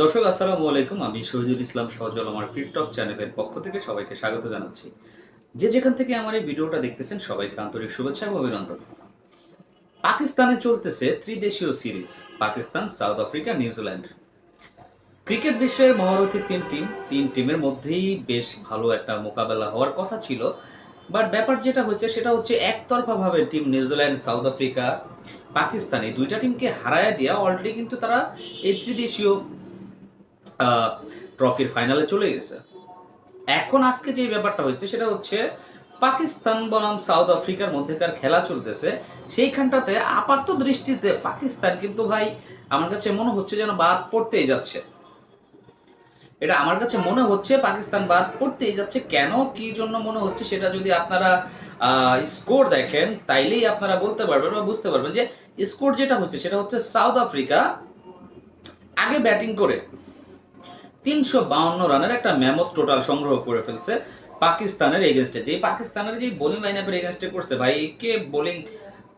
দর্শক, আসসালামু আলাইকুম। আমি শহীদুল ইসলাম সজল, আমার ক্রিকটক চ্যানেলের পক্ষ থেকে সবাইকে স্বাগত জানাচ্ছি। যে যেখান থেকে আমার এই ভিডিওটা দেখতেছেন, সবাইকে আন্তরিক শুভেচ্ছা এবং অভিনন্দন। পাকিস্তানে চলতেছে ত্রিদেশীয় series, Pakistan, South Africa New Zealand cricket বিশ্বের মহারথী তিন টিম, তিন টিমের মধ্যেই বেশ ভালো একটা মোকাবেলা হওয়ার কথা ছিল। বাট ব্যাপার যেটা হচ্ছে সেটা হচ্ছে একতরফাভাবে team New Zealand South Africa, Pakistan এই দুইটা টিমকে হারায় দেওয়া অলরেডি কিন্তু তারা এই ত্রিদেশীয় ট্রফির ফাইনালে চলে গেছে। এখন আজকে যে ব্যাপারটা হচ্ছে সেটা হচ্ছে পাকিস্তান বনাম সাউথ আফ্রিকার মধ্যেকার খেলা চলতেছে। সেইখানটাতে আপাত দৃষ্টিতে পাকিস্তান কিন্তু ভাই, আমার কাছে মনে হচ্ছে যেন বাদ পড়তেই যাচ্ছে। এটা আমার কাছে মনে হচ্ছে পাকিস্তান বাদ পড়তেই যাচ্ছে। কেন, কি জন্য মনে হচ্ছে সেটা যদি আপনারা স্কোর দেখেন, তাইলেই আপনারা বলতে পারবেন বা বুঝতে পারবেন যে স্কোর যেটা হচ্ছে, সেটা হচ্ছে সাউথ আফ্রিকা আগে ব্যাটিং করে। তিনশো বাউন্ন রানের একটা ম্যামত টোটাল সংগ্রহ করে ফেলছে পাকিস্তানের এগেনস্টে যে পাকিস্তানের যে বোলিং লাইন আপের এগেনস্টে করছে, ভাই, কে বোলিং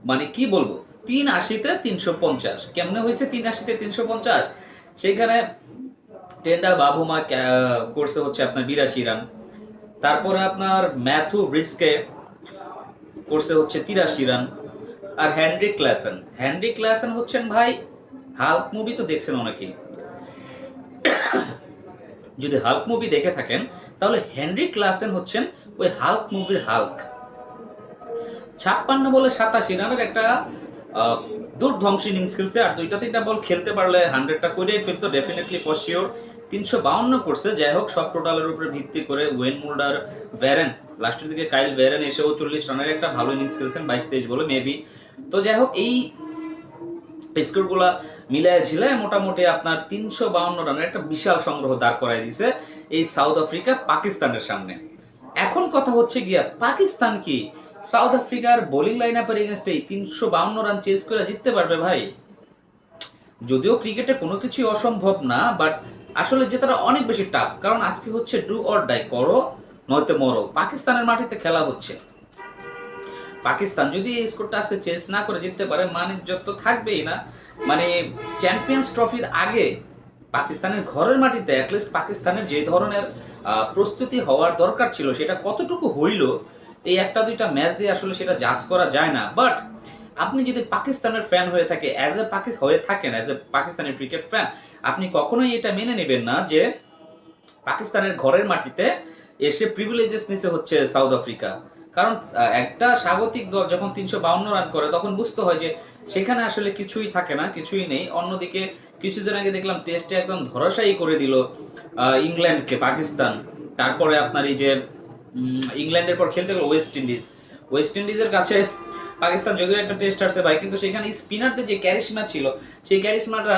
মানে কি বলব? তিন আশিতে তিনশো পঞ্চাশ। কেমনে হয়েছে তিন আশিতে তিনশো পঞ্চাশ? সেইখানে টেন্ডা বাবুমা করছে হচ্ছে আপনার বিরাশি রান। তারপরে আপনার ম্যাথু ব্রিস্কে করছে হচ্ছে তিরাশি রান। আর হ্যানরি ক্লাসন হ্যানরি ক্লাসন হচ্ছেন ভাই হাল্ক মুভি তো দেখছেন অনেকেই। যদি হাল্ক মুভি দেখে থাকেন, তাহলে হেনরি ক্লাসেন হচ্ছেন ওই হাল্ক মুভির হাল্ক ছাপ্পান্ন বলে সাতাশি রানের একটা দুর্ধ্বংসী ইনিংস খেলছে, আর দুইটা তিনটা বল খেলতে পারলে হান্ড্রেডটা করেই ফেলতো ডেফিনেটলি ফর শিওর তিনশো বাউন্ন করছে, যাই হোক, সব টোটালের উপরে ভিত্তি করে ওয়েন মুল্ডার ভ্যারেন লাস্টের দিকে কাইল ভ্যারেন এসেও চল্লিশ রানের একটা ভালো ইনিংস খেলছেন বাইশ তেইশ বলে মেবি তো যাই হোক, এই স্কোরগুলা মিলায় ঝিলায় মোটামুটি আপনার তিনশো বাউন্ন রানের একটা বিশাল সংগ্রহ দাঁড় করাই দিছে এই সাউথ আফ্রিকা পাকিস্তানের সামনে। এখন কথা হচ্ছে গিয়া, পাকিস্তান কি সাউথ আফ্রিকার বোলিং লাইন আপের এগেনস্টে তিনশো বাউন্ন রান চেস করে জিততে পারবে ভাই? যদিও ক্রিকেটে কোনো কিছুই অসম্ভব না বাট আসলে জেতাটা অনেক বেশি টাফ কারণ আজকে হচ্ছে ডু অর ডাই করো, নয়তো মরো। পাকিস্তানের মাটিতে খেলা হচ্ছে। পাকিস্তান যদি এই স্কোরটা আজকে চেস না করে জিততে পারে মানে যত থাকবেই না। মানে চ্যাম্পিয়ন্স ট্রফির আগে পাকিস্তানের ঘরের মাটিতে অ্যাটলিস্ট পাকিস্তানের যে ধরনের প্রস্তুতি হওয়ার দরকার ছিল, সেটা কতটুকু হইল, এই একটা দুইটা ম্যাচ দিয়ে আসলে সেটা জাজ করা যায় না। বাট আপনি যদি পাকিস্তানের ফ্যান হয়ে থাকে অ্যাজ এ পাকি, হয়ে থাকেন অ্যাজ এ পাকিস্তানের ক্রিকেট ফ্যান আপনি কখনোই এটা মেনে নেবেন না যে পাকিস্তানের ঘরের মাটিতে এসে প্রিভিলেজেস নিচে হচ্ছে সাউথ আফ্রিকা কারণ একটা স্বাগতিক দল যখন তিনশো বাউন্ন রান করে, তখন বুঝতে হয় যে সেখানে আসলে কিছুই থাকে না, কিছুই নেই। অন্যদিকে কিছুদিন আগে দেখলাম টেস্টে একদম ধরাশায়ী করে দিল ইংল্যান্ডকে, পাকিস্তান। তারপরে আপনার এই যে ইংল্যান্ডের পর খেলতে গেল ওয়েস্ট ইন্ডিজ। ওয়েস্ট ইন্ডিজের কাছে পাকিস্তান যদিও একটা টেস্ট আসছে ভাই, কিন্তু সেখানে স্পিনারদের যে ক্যারিশমা ছিল, সেই ক্যারিশমাটা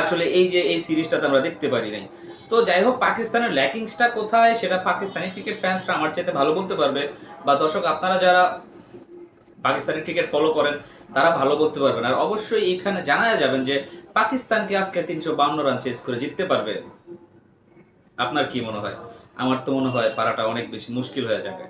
আসলে এই যে, এই সিরিজটাতে আমরা দেখতে পারি নাই। তো যাই হোক, পাকিস্তানের ল্যাকিংসটা কোথায়? সেটা পাকিস্তানি ক্রিকেট ফ্যান্সরা আমার চাইতে ভালো বলতে পারবে। বা দর্শক, আপনারা যারা পাকিস্তানি ক্রিকেট ফলো করেন, তারা ভালো বলতে পারবেন। আর অবশ্যই এখানে জানা যাবেন যে, পাকিস্তানকে আজকে তিনশো বান্ন রান চেস করে জিততে পারবে। আপনার কি মনে হয়? আমার তো মনে হয় পারাটা অনেক বেশি মুশকিল হয়ে যাবে।